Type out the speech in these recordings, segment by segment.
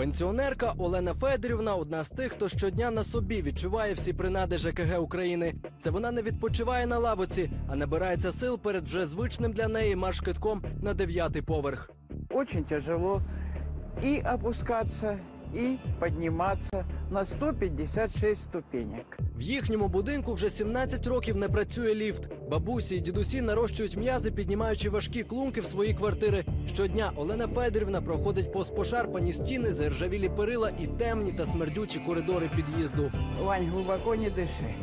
Пенсіонерка Олена Федорівна одна з тих, хто щодня на собі відчуває всі принади ЖКГ України. Це вона не відпочиває на лавоці, а набирається сил перед вже звичним для неї марш-китком на дев'ятий поверх. Очень тяжело і опускаться, и подниматься на 156 ступенек. В їхньому будинку вже 17 років не працює ліфт. Бабусі і дідусі нарощують м'язи, піднімаючи важкі клунки в свої квартири. Щодня Олена Федорівна проходить повз пошарпані стіни, заржавілі перила і темні та смердючі коридори під'їзду. Вань, глубоко не дыши.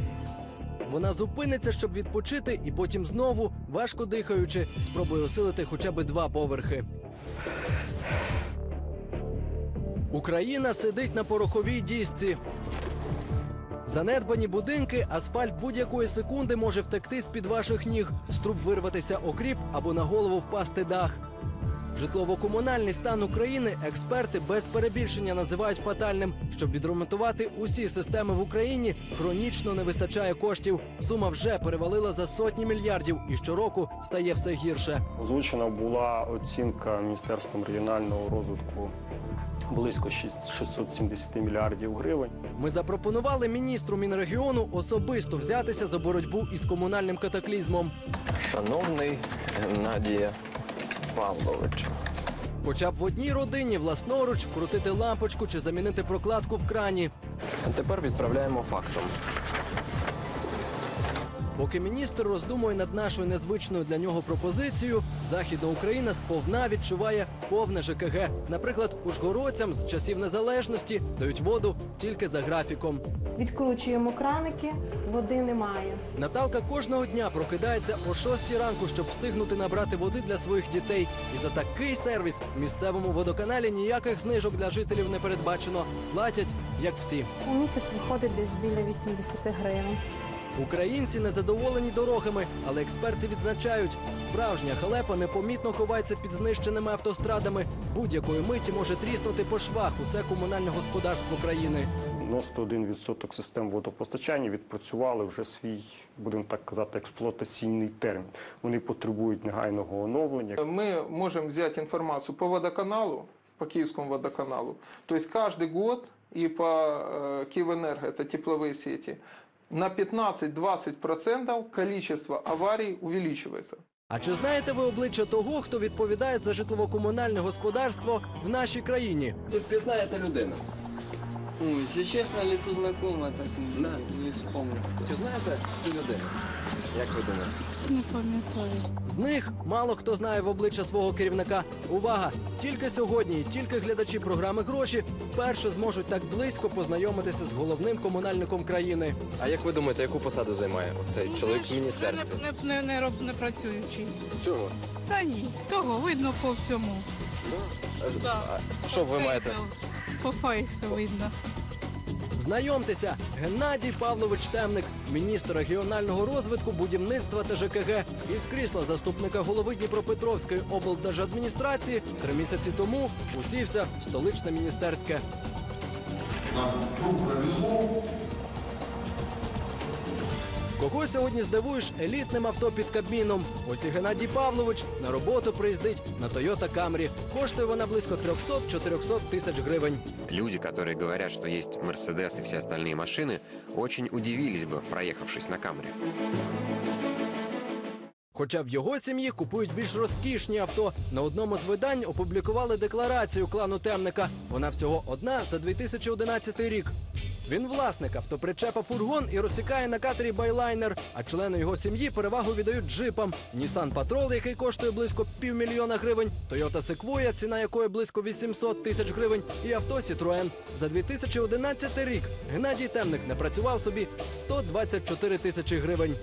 Вона зупиниться, щоб відпочити, і потім знову, важко дихаючи, спробує осилити хоча б два поверхи. Україна сидить на пороховій дісці. Занедбані будинки, асфальт будь-якої секунди може втекти з-під ваших ніг, з труб вирватися окріп або на голову впасти дах. Житлово-комунальний стан України експерти без перебільшення називають фатальним. Щоб відремонтувати усі системи в Україні, хронічно не вистачає коштів. Сума вже перевалила за сотні мільярдів і щороку стає все гірше. Озвучена була оцінка Міністерством регіонального розвитку близько 670 мільярдів гривень. Ми запропонували міністру Мінрегіону особисто взятися за боротьбу із комунальним катаклізмом. Шановний Геннадія Павлович, Хоча б в одній родині власноруч вкрутити лампочку чи замінити прокладку в крані. а тепер відправляємо факсом. Поки міністр роздумує над нашою незвичною для нього пропозицією, Західна Україна сповна відчуває повне ЖКГ. Наприклад, ужгородцям з часів незалежності дають воду тільки за графіком. Відкручуємо краники, води немає. Наталка кожного дня прокидається о 6 ранку, щоб встигнути набрати води для своїх дітей. І за такий сервіс в місцевому водоканалі ніяких знижок для жителів не передбачено. Платять як всі. У місяць виходить десь біля 80 гривень. Українці незадоволені дорогами, але експерти відзначають, справжня халепа непомітно ховається під знищеними автострадами. Будь-якої миті може тріснути по швах усе комунальне господарство країни. 91% систем водопостачання відпрацювали вже свій, будемо так казати, експлуатаційний термін. Вони потребують негайного оновлення. Мы можем взять информацию по водоканалу, по Киевскому водоканалу. То есть каждый год и по э, Киевэнерго, это тепловые сети, на 15-20% количество аварий увеличивается. А чи знаєте ви обличчя того, хто відповідає за житлово-комунальне господарство в нашій країні? Це впізнаєте людину. Ну, если честно, лицо знакомое, так не, не вспомню. Чи знаєте цю людину? Як ви думаєте? Не пам'ятаю. З них мало хто знає в обличчя свого керівника. Увага! Тільки сьогодні, і тільки глядачі програми гроші вперше зможуть так близько познайомитися з головним комунальником країни. А як ви думаєте, яку посаду займає цей чоловік в міністерстві? Не, не, не, роб- не працюючий. Чого? Та ні, того видно по всьому. А- Да. А що ви маєте? По фейсу видно. Знайомтеся, Геннадій Павлович Темник, міністр регіонального розвитку, будівництва та ЖКГ. Із крісла заступника голови Дніпропетровської облдержадміністрації три місяці тому усівся в столичне міністерське. Кого сьогодні здивуєш елітним авто під кабміном? Ось і Геннадій Павлович на роботу приїздить на Toyota Camry. Коштує вона близько 300-400 тисяч гривень. Люди, которые говорят, что есть Мерседес и все остальные машины, очень удивились бы, проехавшись на Камри. Хоча в його сім'ї купують більш розкішні авто. На одному з видань опублікували декларацію клану темника. Вона всього одна за 2011 рік. Він власник автопричепа фургон і розсікає на катері байлайнер. А члени його сім'ї перевагу віддають джипам. Нісан Патрол, який коштує близько півмільйона гривень, Toyota Sequoia, ціна якої близько 800 тисяч гривень, і авто Citroen. За 2011 рік Геннадій Темник не працював собі 124 тисячі гривень.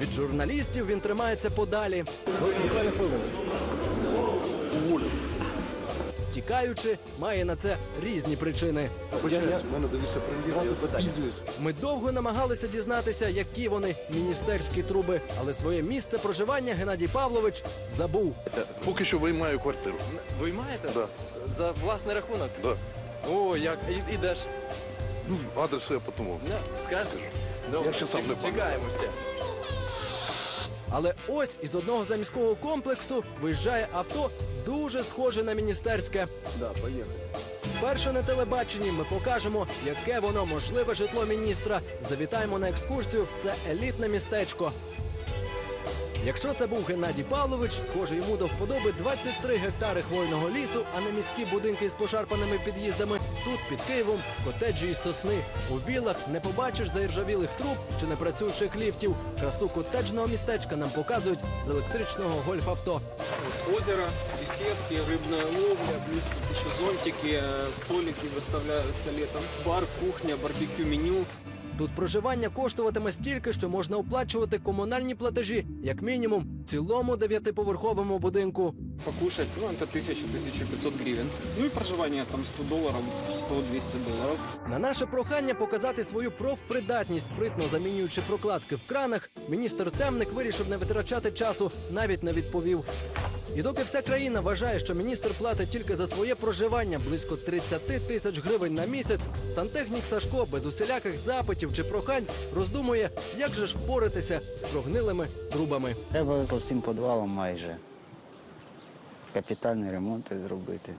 Від журналістів він тримається подалі. Тікаючи, має на це різні причини. Почекайте, в мене дивився прем'єр, я запізнююсь. Ми довго намагалися дізнатися, які вони міністерські труби, але своє місце проживання Геннадій Павлович забув. Поки що виймаю квартиру. Ви маєте? Да. За власний рахунок? Да. О, як і, ідеш? Ну, адрес я потім. Ну, скажеш? Скажу. Добре, Я ще сам не чекаємо ще. Але ось із одного заміського комплексу виїжджає авто дуже схоже на міністерське. Да, поехали. Вперше на телебаченні ми покажемо, яке воно можливе житло міністра. Завітаємо на екскурсію в це елітне містечко. Якщо це був Геннадій Павлович, схоже йому до вподоби 23 гектари хвойного лісу, а не міські будинки з пошарпаними під'їздами Тут під Києвом котеджі із сосни. У вілах не побачиш заіржавілих труб чи непрацюючих ліфтів. Красу котеджного містечка нам показують з електричного гольф-авто. Вот озеро, беседки, рыбная ловля, плюс тут еще зонтики, э, столики выставляются летом. Бар, кухня, барбекю, меню. Тут проживання коштуватиме стільки, що можна оплачувати комунальні платежі, як мінімум, цілому дев'ятиповерховому будинку. Покушать, ну это 1000-1500 гривен. Ну и проживание там 100 долларов, 100-200 долларов. На наше прохання показати свою профпридатність, спритно замінюючи прокладки в кранах, міністр темник вирішив не витрачати часу, навіть не відповів. І доки вся країна вважає, що міністр платить тільки за своє проживання близько 30 тисяч гривень на місяць, сантехнік Сашко без усіляких запитів чи прохань роздумує, як же ж впоратися з прогнилими трубами. Треба по всім підвалам майже капітальний ремонт зробити.